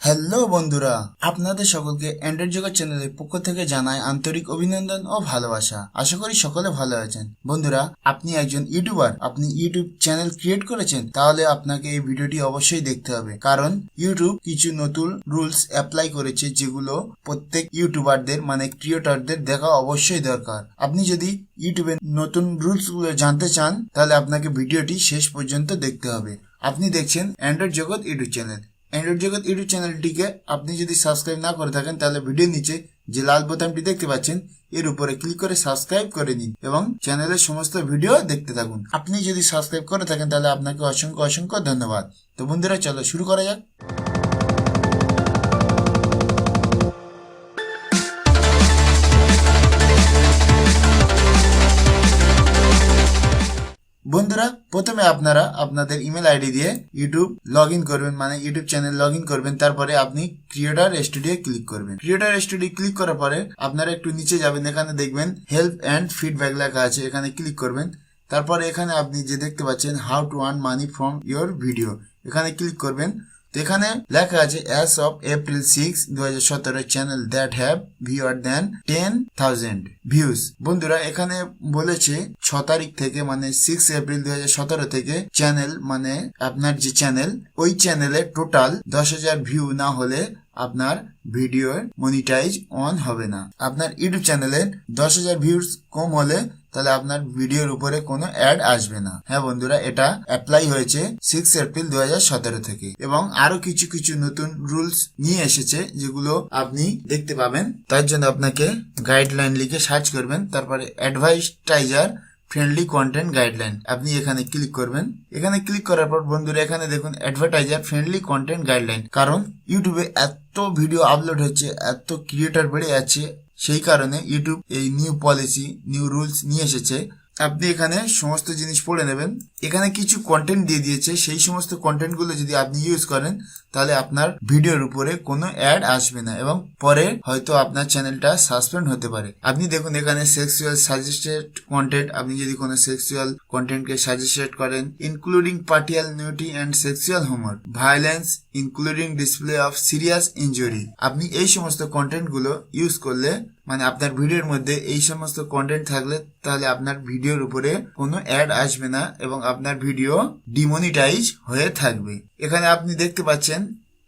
Hello বন্ধুরা। আপনাদের সকলকে অ্যান্ড্রয়েড জগৎ চ্যানেলের পক্ষ থেকে জানাই আন্তরিক অভিনন্দন ও ভালোবাসা। আশা করি সকলে ভালো আছেন। বন্ধুরা, আপনি একজন ইউটিউবার আপনি ইউটিউব চ্যানেল ক্রিয়েট করেছেন, তাহলে আপনাকে এই ভিডিওটি অবশ্যই দেখতে হবে। কারণ ইউটিউব কিছু নতুন রুলস অ্যাপ্লাই করেছে, যেগুলো প্রত্যেক ইউটিউবারদের মানে ক্রিয়েটরদের দেখা অবশ্যই দরকার। আপনি যদি ইউটিউবের নতুন রুলসগুলো জানতে চান, তাহলে আপনাকে ভিডিওটি শেষ পর্যন্ত দেখতে হবে। আপনি দেখছেন Android Jagat YouTube channel. Android Jagat YouTube চ্যানেলটিকে আপনি যদি সাবস্ক্রাইব না করে থাকেন, তাহলে ভিডিওর নিচে যে লাল বোতামটি দেখতে পাচ্ছেন, এর উপরে ক্লিক করে সাবস্ক্রাইব করে নিন এবং চ্যানেলের সমস্ত ভিডিও দেখতে থাকুন। আপনি যদি সাবস্ক্রাইব করে থাকেন, তাহলে আপনাকে অসংখ্য অসংখ্য ধন্যবাদ। তো বন্ধুরা, চলো শুরু করা যাক। বন্ধুরা, প্রথমে আপনারা আপনাদের ইমেল আইডি দিয়ে ইউটিউব লগ করবেন মানে ইউটিউব চ্যানেল লগ করবেন, তারপরে আপনি ক্রিয়েটার স্টুডিও ক্লিক করবেন। ক্রিয়েটার স্টুডিও ক্লিক করার পরে আপনারা একটু নিচে যাবেন, এখানে দেখবেন হেল্প অ্যান্ড ফিডব্যাক লেখা আছে, এখানে ক্লিক করবেন। তারপরে এখানে আপনি যে দেখতে পাচ্ছেন how to earn money from your video এখানে ক্লিক করবেন। এখানে লেখা আছে অ্যাস অফ এপ্রিল সিক্স দু হাজার সতেরো channel that have viewer than ten thousand views বন্ধুরা, এখানে বলেছে, ছ তারিখ থেকে মানে সিক্স এপ্রিল দু হাজার সতেরো থেকে চ্যানেল মানে আপনার যে চ্যানেল ওই চ্যানেলে টোটাল দশ হাজার ভিউ না হলে আপনার ভিডিওর মনিটাইজ অন হবে না। আপনার ইউটিউব চ্যানেলে দশ হাজার ভিউজ কম হলে তাহলে আপনার ভিডিওর উপরে কোনো অ্যাড আসবে না। হ্যাঁ বন্ধুরা, এটা অ্যাপ্লাই হয়েছে সিক্স এপ্রিল দু হাজার সতেরো থেকে। এবং আরও কিছু কিছু নতুন রুলস নিয়ে এসেছে যেগুলো আপনি দেখতে পাবেন। তার জন্য আপনাকে গাইডলাইন লিখে সার্চ করবেন, তারপরে অ্যাডভাইসটাইজার ফ্রেন্ডলি কন্টেন্ট গাইডলাইন আপনি এখানে ক্লিক করবেন। এখানে ক্লিক করার পর বন্ধুরা, এখানে দেখুন অ্যাডভার্টাইজার ফ্রেন্ডলি কন্টেন্ট গাইডলাইন কারণ ইউটিউবে এত ভিডিও আপলোড হচ্ছে, এত ক্রিয়েটার বেড়ে যাচ্ছে সেই কারণে ইউটিউব এই নিউ পলিসি নিউ রুলস নিয়ে এসেছে। আপনি এখানে সমস্ত জিনিস পড়ে নেবেন। এখানে কিছু কন্টেন্ট দিয়ে দিয়েছে। সেই সমস্ত কন্টেন্টগুলো যদি আপনি ইউজ করেন, তাহলে আপনার ভিডিওর উপরে কোনো অ্যাড আসবে না এবং পরে হয়তো আপনার চ্যানেলটা সাসপেন্ড হতে পারে। আপনি দেখুন, এখানে সেক্সুয়াল সাজেস্টেড কন্টেন্ট আপনি যদি কোনো সেক্সুয়াল কন্টেন্টকে সাজেস্টেড করেন including partial nudity and sexual humour violence including display of serious injury আপনি এই সমস্ত কন্টেন্টগুলো ইউজ করলে মানে আপনার ভিডিওর মধ্যে এই সমস্ত কন্টেন্ট থাকলে তাহলে আপনার ভিডিওর উপরে কোনো অ্যাড আসবে না এবং আপনার ভিডিও ডিমনিটাইজ হয়ে থাকবে। এখানে আপনি দেখতে পাচ্ছেন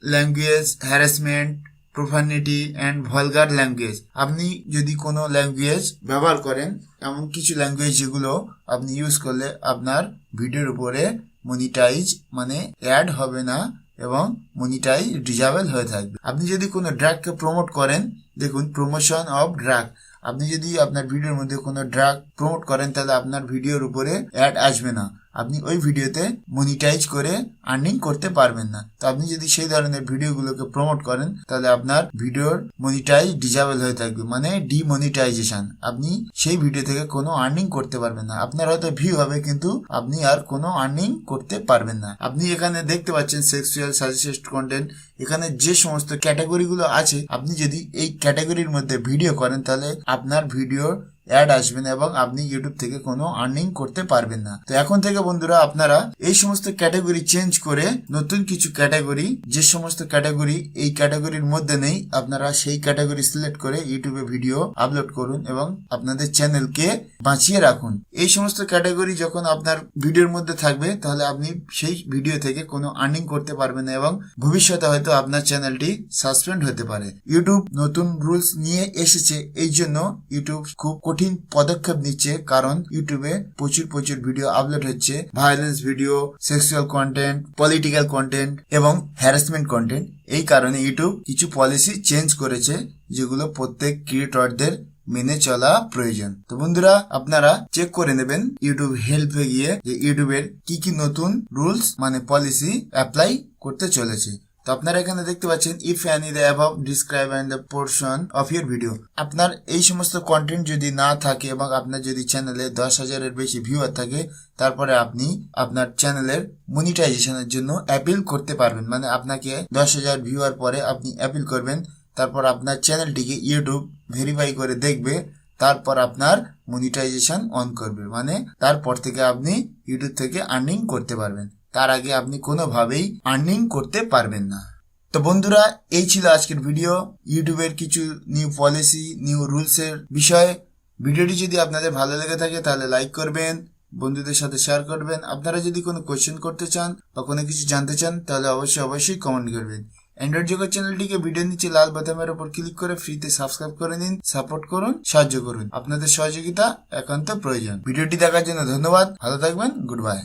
language harassment profanity and vulgar language আপনি যদি কোনো ল্যাঙ্গুয়েজ ব্যবহার করেন, এমন কিছু ল্যাঙ্গুয়েজ যেগুলো আপনি ইউজ করলে আপনার ভিডিওর উপরে মনিটাইজ মানে অ্যাড হবে না। এবং মনিটাই ডিজাবেল হয়ে থাকবে। আপনি যদি কোনো ড্রাগকে প্রমোট করেন, দেখুন প্রমোশন অফ ড্রাগ আপনি যদি আপনার ভিডিওর মধ্যে কোনো ড্রাগ প্রমোট করেন, তাহলে আপনার ভিডিওর উপরে অ্যাড আসবে না। আপনি ওই ভিডিওতে মনিটাইজ করে আর্নিং করতে পারবেন না। তো আপনি যদি সেই ধরনের ভিডিওগুলোকে প্রমোট করেন, তাহলে আপনার ভিডিওর মনিটাইজ ডিজাবেল হয়ে থাকবে মানে ডিমনিটাইজেশন আপনি সেই ভিডিও থেকে কোনো আর্নিং করতে পারবেন না। আপনার হয়তো ভিউ হবে, কিন্তু আপনি আর কোনো আর্নিং করতে পারবেন না। আপনি এখানে দেখতে পাচ্ছেন সেক্সুয়াল সাজেস্ট কন্টেন্ট এখানে যে সমস্ত ক্যাটাগরিগুলো আছে, আপনি যদি এই ক্যাটাগরির মধ্যে ভিডিও করেন, তাহলে আপনার ভিডিও অ্যাড আসবে না এবং আপনি ইউটিউব থেকে কোনো আর্নিং করতে পারবেন না। তো এখন থেকে বন্ধুরা, আপনারা এই সমস্ত ক্যাটাগরি চেঞ্জ করে নতুন কিছু ক্যাটাগরি যে সমস্ত ক্যাটাগরি এই ক্যাটাগরির মধ্যে নেই, আপনারা সেই ক্যাটাগরি সিলেক্ট করে ইউটিউবে ভিডিও আপলোড করুন এবং আপনাদের চ্যানেলকে বাঁচিয়ে রাখুন। এই সমস্ত ক্যাটাগরি যখন আপনার ভিডিওর মধ্যে থাকবে, তাহলে আপনি সেই ভিডিও থেকে কোনো আর্নিং করতে পারবেন না এবং ভবিষ্যতে হয়তো আপনার চ্যানেলটি সাসপেন্ড হতে পারে। ইউটিউব নতুন রুলস নিয়ে এসেছে, এই জন্য ইউটিউব খুব কঠিন পদক্ষেপ নিচ্ছে কারণ ইউটিউবে প্রচুর প্রচুর ভিডিও আপলোড হচ্ছে। Violence video sexual content political content এবং হ্যারাসমেন্ট কন্টেন্ট এই কারণে ইউটিউব কিছু পলিসি চেঞ্জ করেছে যেগুলো প্রত্যেক ক্রিয়েটরদের মেনে চলা প্রয়োজন। তো বন্ধুরা, আপনারা চেক করে নেবেন ইউটিউব হেল্পে গিয়ে যে ইউটিউবের কি কি নতুন রুলস মানে পলিসি অ্যাপ্লাই করতে চলেছে। তো আপনারা এখানে দেখতে পাচ্ছেন if any the above describe and the portion of your video আপনার এই সমস্ত কন্টেন্ট যদি না থাকে এবং আপনার যদি চ্যানেলে দশ হাজারের বেশি ভিউয়ার থাকে, তারপরে আপনি আপনার চ্যানেলের মনিটাইজেশনের জন্য অ্যাপিল করতে পারবেন। মানে আপনাকে দশ হাজার ভিউয়ার পরে আপনি অ্যাপিল করবেন, তারপর আপনার চ্যানেলটিকে ইউটিউব ভেরিফাই করে দেখবে, তারপর আপনার মনিটাইজেশন অন করবে। মানে তারপর থেকে আপনি ইউটিউব থেকে আর্নিং করতে পারবেন। তার আগে আপনি কোনোভাবেই আর্নিং করতে পারবেন না। তো বন্ধুরা, এই ছিল আজকের ভিডিও ইউটিউবের কিছু নিউ পলিসি নিউ রুলস এর বিষয়ে। ভিডিওটি যদি আপনাদের ভালো লেগে থাকে, তাহলে লাইক করবেন, বন্ধুদের সাথে শেয়ার করবেন। আপনারা যদি কোনো কোয়েশ্চেন করতে চান বা কোনো কিছু জানতে চান, তাহলে অবশ্যই অবশ্যই কমেন্ট করবেন। অ্যান্ড্রয়েড জগৎ চ্যানেলটিকে ভিডিও নিচে লাল বাদামের উপর ক্লিক করে ফ্রিতে সাবস্ক্রাইব করে নিন সাপোর্ট করুন, সাহায্য করুন। আপনাদের সহযোগিতা একান্ত প্রয়োজন। ভিডিওটি দেখার জন্য ধন্যবাদ। ভালো থাকবেন গুড বাই